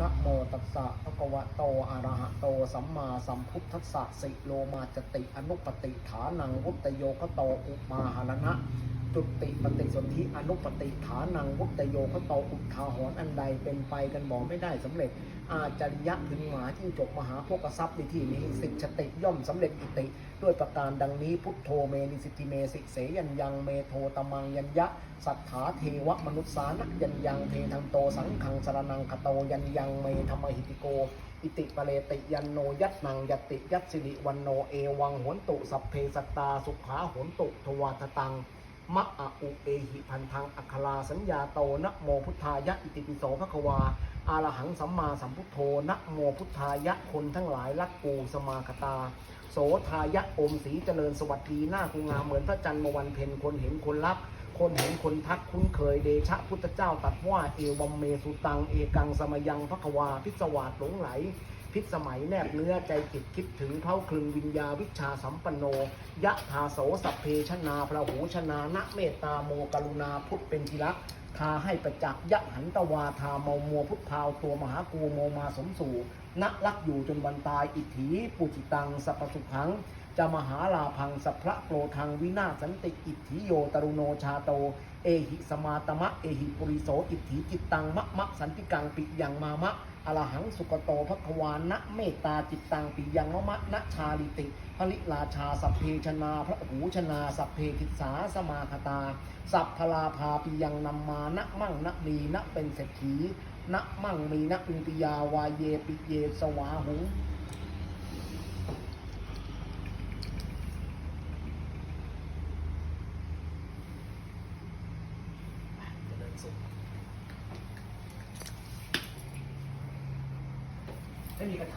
นะโมตัสสะภะคะวะโตอะระหะโต สัมมาสัมพุทธัสสะสิโลมาจติอนุปติฐานังวุตโยคะโตอุมาหะรณะ จุติปฏิสนธิอนุปติฐานังวุตโยคะโตอุทาหรอันใดเป็นไปกันบอกไม่ได้สำเร็จ อาจารยะถึงหมาจิ้งจกมหาโภกทรัพย์ในที่นี้สิบชติย่อมสำเร็จอิติ ด้วยประการดังนี้พุทโธเมนิสิทธิเมสิเสยันยังเมโทตมังยัญยะ สัทธาเทวมนุษย์สานักยันยังเททังโตสังขังสารนังคโตยันยังเมธรรมหิติโกอิติปะเลติยันโนยัตนังยติยัตสิริวันโนเอวังโหนตุสัพเพสัตตาสุขาโหนตุทวาทตัง มะอะอุเอหิพันธังอัคคลาสัญญาโตนะโมพุทธายะอิติปิโสภควาอารหังสัมมาสัมพุทโธนะโมพุทธายะคนทั้งหลายรักกูสมาคตา โสทายะอมสีเจริญสวัสดีหน้ากูงามเหมือนพระจันทร์มวันเพ็ญคนเห็นคนรัก คนเห็นคนทักคุ้นเคยเดชะพุทธเจ้าตัดว่าเอวัมเมสุตังเอกังสมยังพระควาพิศวาสหลงไหล พิษสมัยแนบเนื้อใจจิตคิดถึงเข้าคลึงวิญญาวิชาสัมปันโน ยะทาโสสัพเพชนาพระหูชนานะเมตตาโมกรุณาพุทธเป็นทีรักทาให้ประจักษ์ยะหันตวาทาเมามัวพุทธพาวตัวมหากูโมมาสมสู่ณรักอยู่จนวันตายอิทธิปุจิตังสัพพสุขังจะมหาลาพังสัพระโปรทังวินาศสันติอิทธิโยตรุโนชาโต เอหิสมาตมะเอหิปุริโสอิทธิจิตตังมะมะสันติกังปิยังมามะอรหังสุกโตภควานะเมตตาจิตตังปิยังมะมะนะชาลิติพลิราชาสัพเพชนาพระหูชนาสัพเพกิสาสมาคตา สัพพลาภาปิยังนำมานะมั่งนะมีนะเป็นเศรษฐีนะมั่งมีนะอุปิยาวาเยปิเยสวาหุง เจริญสุขไม่มีปัญ